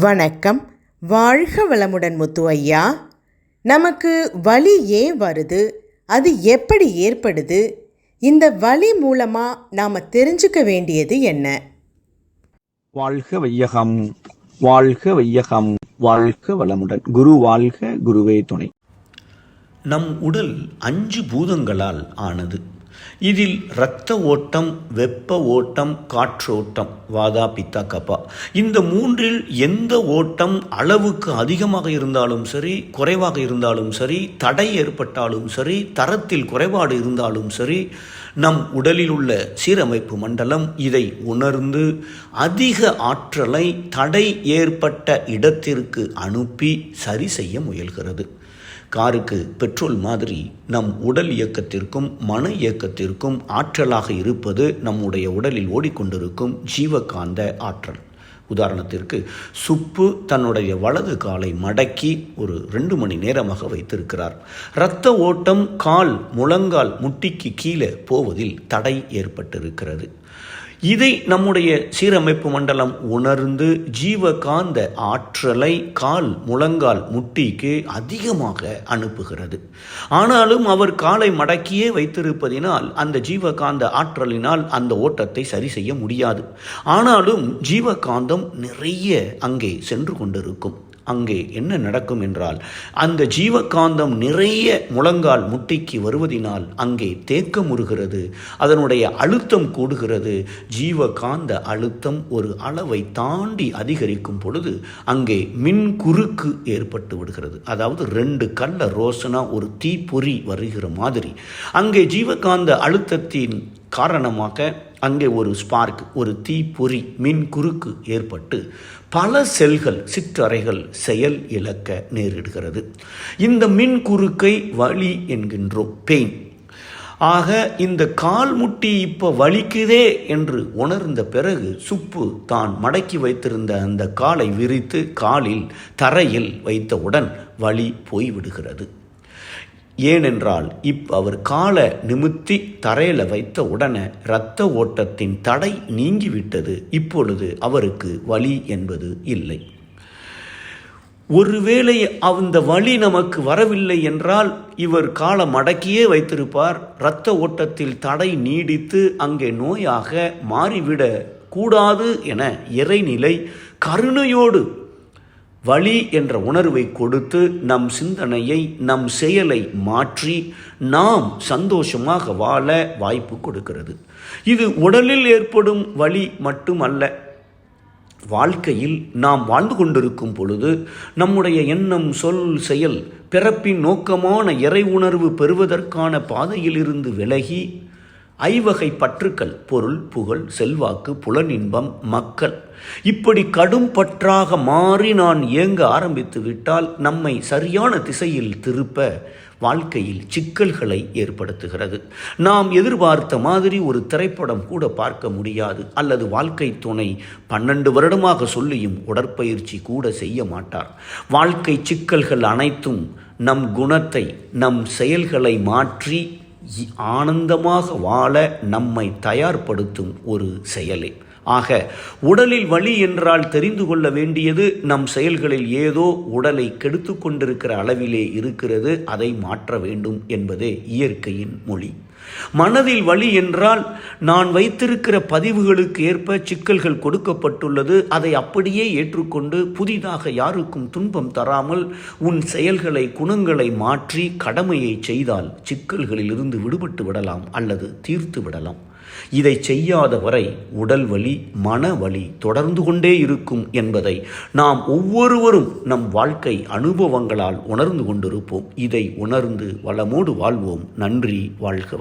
வணக்கம். வாழ்க வளமுடன் முத்து ஐயா நமக்கு வலி ஏன் வருது? அது எப்படி ஏற்படுது? இந்த வலி மூலமாக நாம் தெரிஞ்சுக்க வேண்டியது என்ன? வாழ்க வையகம். வாழ்க வையகம். வாழ்க வளமுடன். குரு வாழ்க குருவே துணை. நம் உடல் அஞ்சு பூதங்களால் ஆனது. இதில் இரத்த ஓட்டம் வெப்ப ஓட்டம் காற்றோட்டம் வாதா பித்தா கப்பா. இந்த மூன்றில் எந்த ஓட்டம் அளவுக்கு அதிகமாக இருந்தாலும் சரி குறைவாக இருந்தாலும் சரி தடை ஏற்பட்டாலும் சரி தரத்தில் குறைபாடு இருந்தாலும் சரி நம் உடலில் உள்ள சீரமைப்பு மண்டலம் இதை உணர்ந்து அதிக ஆற்றலை தடை ஏற்பட்ட இடத்திற்கு அனுப்பி சரி செய்ய முயல்கிறது. காருக்கு பெட்ரோல் மாதிரி நம் உடல் இயக்கத்திற்கும் மன இயக்கத்திற்கும் ஆற்றலாக இருப்பது நம்முடைய உடலில் ஓடிக்கொண்டிருக்கும் ஜீவகாந்த ஆற்றல். உதாரணத்திற்கு சுப்பு தன்னுடைய வலது காலை மடக்கி ஒரு ரெண்டு மணி நேரமாக வைத்திருக்கிறார். இரத்த ஓட்டம் கால் முழங்கால் முட்டிக்கு கீழே போவதில் தடை ஏற்பட்டிருக்கிறது. இதை நம்முடைய சீரமைப்பு மண்டலம் உணர்ந்து ஜீவகாந்த ஆற்றலை கால் முழங்கால் முட்டிக்கு அதிகமாக அனுப்புகிறது. ஆனாலும் அவர் காலை மடக்கியே வைத்திருப்பதினால் அந்த ஜீவகாந்த ஆற்றலினால் அந்த ஓட்டத்தை சரி செய்ய முடியாது. ஆனாலும் ஜீவகாந்தம் நிறைய அங்கே சென்று கொண்டிருக்கும். அங்கே என்ன நடக்கும் என்றால் அந்த ஜீவகாந்தம் நிறைய முழங்கால் முட்டிக்கு வருவதினால் அங்கே தேக்கமுறுகிறது அதனுடைய அழுத்தம் கூடுகிறது. ஜீவகாந்த அழுத்தம் ஒரு அளவை தாண்டி அதிகரிக்கும் பொழுது அங்கே மின் குறுக்கு ஏற்பட்டு விடுகிறது. அதாவது ரெண்டு கல்ல ரோசனா ஒரு தீப்பொறி வருகிற மாதிரி. அங்கே ஜீவகாந்த அழுத்தத்தின் காரணமாக அங்கே ஒரு ஸ்பார்க் ஒரு தீப்பொறி மின் குறுக்கு ஏற்பட்டு பல செல்கள் சிற்றறைகள் செயல் இழக்க நேரிடுகிறது. இந்த மின் குறுக்கை வலி என்கின்றோம் பெயின் ஆக இந்த கால் முட்டி இப்போ வலிக்குதே என்று உணர்ந்த பிறகு சுப்பு தான் மடக்கி வைத்திருந்த அந்த காலை விரித்து காலில் தரையில் வைத்தவுடன் வலி போய்விடுகிறது. ஏனென்றால் இப் அவர் காலை நிமித்தி தரையில் வைத்த உடனே இரத்த ஓட்டத்தின் தடை நீங்கிவிட்டது. இப்பொழுது அவருக்கு வலி என்பது இல்லை. ஒருவேளை அந்த வழி நமக்கு வரவில்லை என்றால் இவர் காலை மடக்கியே வைத்திருப்பார். இரத்த ஓட்டத்தில் தடை நீடித்து அங்கே நோயாக மாறிவிட கூடாது என இறைநிலை கருணையோடு வழி என்ற உணர்வை கொடுத்து நம் சிந்தனையை நம் செயலை மாற்றி நாம் சந்தோஷமாக வாழ வாய்ப்பு கொடுக்கிறது. இது உடலில் ஏற்படும் வழி மட்டுமல்ல வாழ்க்கையில் நாம் வாழ்ந்து கொண்டிருக்கும் பொழுது நம்முடைய எண்ணம் சொல் செயல் பிறப்பின் நோக்கமான இறை உணர்வு பெறுவதற்கான பாதையிலிருந்து விலகி ஐவகை பற்றுக்கள் பொருள் புகழ் செல்வாக்கு புலனின்பம் மக்கள். இப்படி கடும் பற்றாக மாறி நான் இயங்க ஆரம்பித்து விட்டால் நம்மை சரியான திசையில் திருப்ப வாழ்க்கையில் சிக்கல்களை ஏற்படுத்துகிறது. நாம் எதிர்பார்த்த மாதிரி ஒரு திரைப்படம் கூட பார்க்க முடியாது. அல்லது வாழ்க்கை துணை பன்னெண்டு வருடமாக சொல்லியும் உடற்பயிற்சி கூட செய்ய மாட்டார். வாழ்க்கை சிக்கல்கள் அனைத்தும் நம் குணத்தை நம் செயல்களை மாற்றி ஆனந்தமாக வாழ நம்மை தயார்படுத்தும் ஒரு செயலே. ஆக உடலில் வலி என்றால் தெரிந்து கொள்ள வேண்டியது நம் செயல்களில் ஏதோ உடலை கெடுத்து கொண்டிருக்கிற அளவிலே இருக்கிறது அதை மாற்ற வேண்டும் என்பதே இயற்கையின் மொழி. மனதில் வழி என்றால் நான் வைத்திருக்கிற பதிவுகளுக்கு ஏற்ப சிக்கல்கள் கொடுக்கப்பட்டுள்ளது. அதை அப்படியே ஏற்றுக்கொண்டு புதிதாக யாருக்கும் துன்பம் தராமல் உன் செயல்களை குணங்களை மாற்றி கடமையை செய்தால் சிக்கல்களிலிருந்து விடுபட்டு விடலாம் அல்லது தீர்த்து விடலாம். இதை செய்யாத வரை உடல் வலி மன வலி தொடர்ந்து கொண்டே இருக்கும் என்பதை நாம் ஒவ்வொருவரும் நம் வாழ்க்கை அனுபவங்களால் உணர்ந்து கொண்டிருப்போம். இதை உணர்ந்து வளமோடு வாழ்வோம். நன்றி வாழ்க